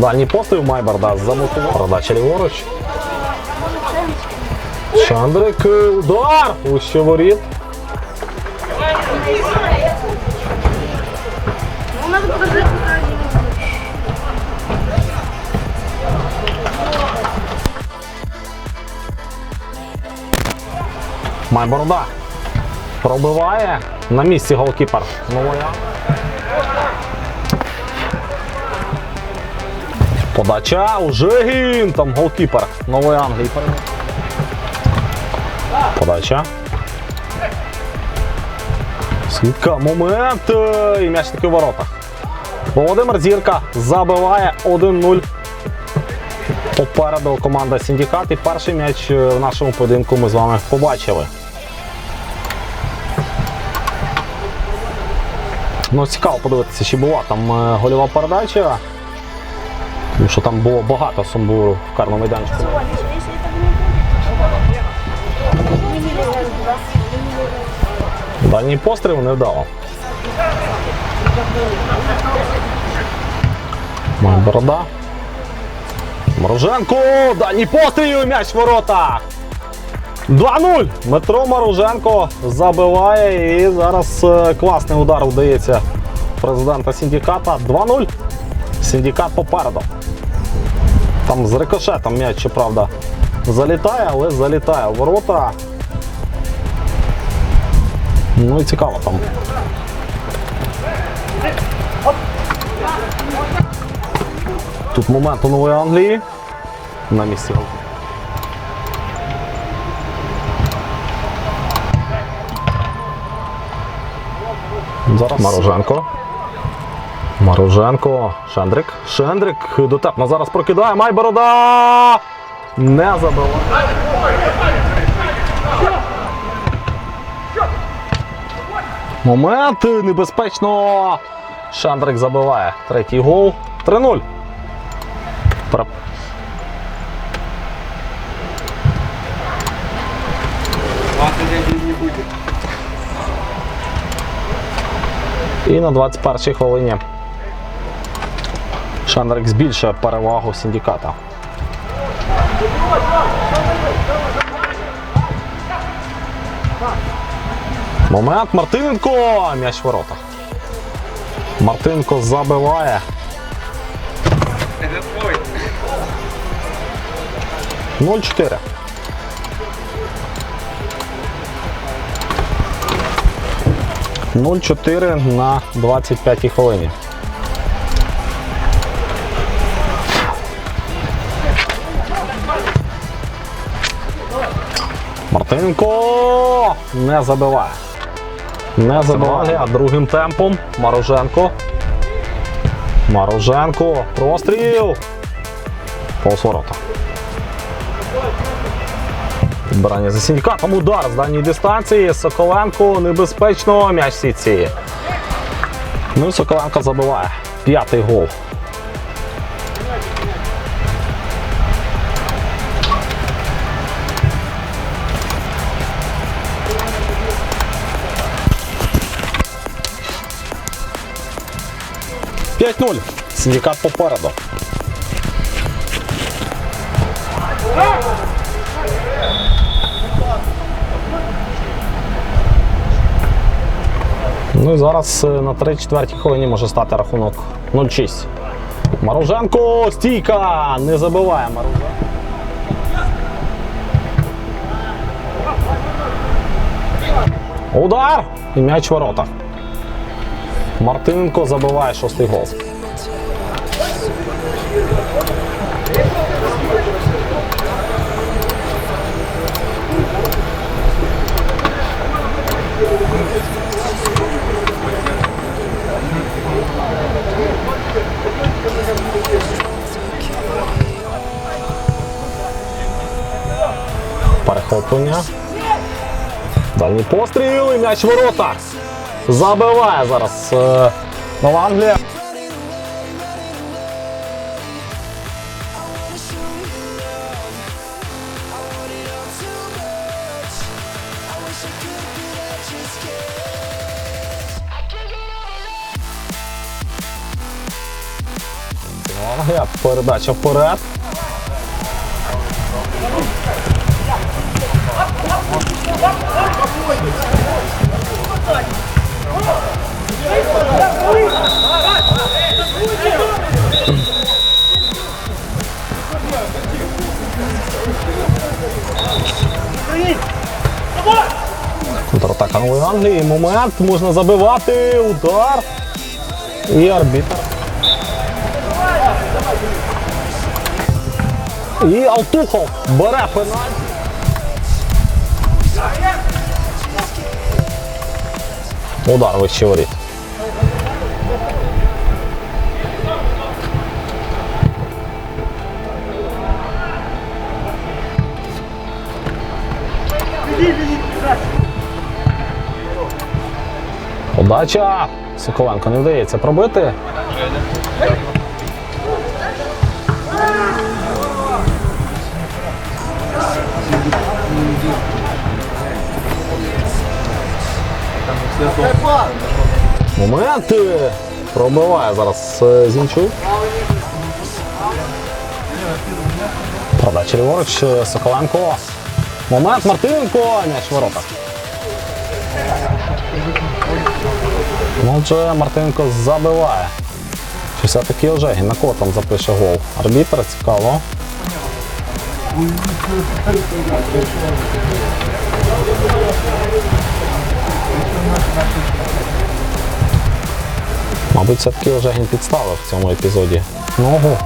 Дальній постріл Майбарда замотував. Передача ліворуч. Шандрик, удар! Пока они Майборода. Пробиває. На місці голкіпер. Новоя. Подача у Жегін. Там голкіпер Нової Англії. Подача. Скидка. Момент. І м'яч таки в воротах. Володимир Зірка забиває 1-0. Попереду команда Сіндікат. І перший м'яч е, в нашому поєдинку ми з вами побачили. Ну, цікаво подивитися, чи була там е, гольова передача. Тому що там було багато сумбуру в карному майданчику. Дальній постріл не вдало. Моя борода. Мороженко! Дальній постріл! М'яч в воротах! 2-0! Метро Мороженко забиває і зараз е, класний удар вдається президента Сіндіката. 2-0. Сіндікат попереду. Там з рикошетом м'яч, щоправда, залітає, але залітає в ворота. Ну і цікаво там. Тут момент у Нової Англії. На місці. Зараз Мороженко. Мороженко. Шендрик. Шендрик дотепно зараз прокидає. Майборода! Не забиває. Момент небезпечно. Шандрик забиває. Третій гол. 3-0. Пра- І на 21-й хвилині Шандрик збільшує перевагу синдиката. Момент Мартиненко! М'яч в воротах. Мартинко забиває. Твой. 0-4. Нуль 4 на 25-й хвилині. Мартиненко не забиває. Не забиває, а другим темпом Мароженко. Мароженко. Простріл. Повз ворота. Підбирання за сіндикатом. Удар з дальньої дистанції. Соколенко небезпечно м'яч сітці. Ну і Соколенко забиває. П'ятий гол. П'ять нуль. Сіндикат попереду. Ну і зараз е, на 3-4 хвилині може стати рахунок 0-6. Маруженко, стійка! Не забиває Маруженко. Удар! І м'яч в воротах. Мартиненко забиває шостий гол. Перехоплення. Дальній постріл і м'яч ворота. Забиває зараз е, Нова Англія. Фланги. Передача вперед. Контратака Англії. Момент можна забивати. Удар. І арбітр. І Алтухов бере пенальті. Удар вище воріт. Подача. Соколенко не вдається пробити. Моменти. Пробиває зараз е, Зінчук. Подача ліворуч е, Соколенко. Момент Мартиненко. М'яч в воротах. Ну, Отже, Мартинко забиває. Чи все-таки Ожегін на кого там запише гол? Арбітер цікаво. Мабуть, все-таки Ожегін підставив в цьому епізоді ногу.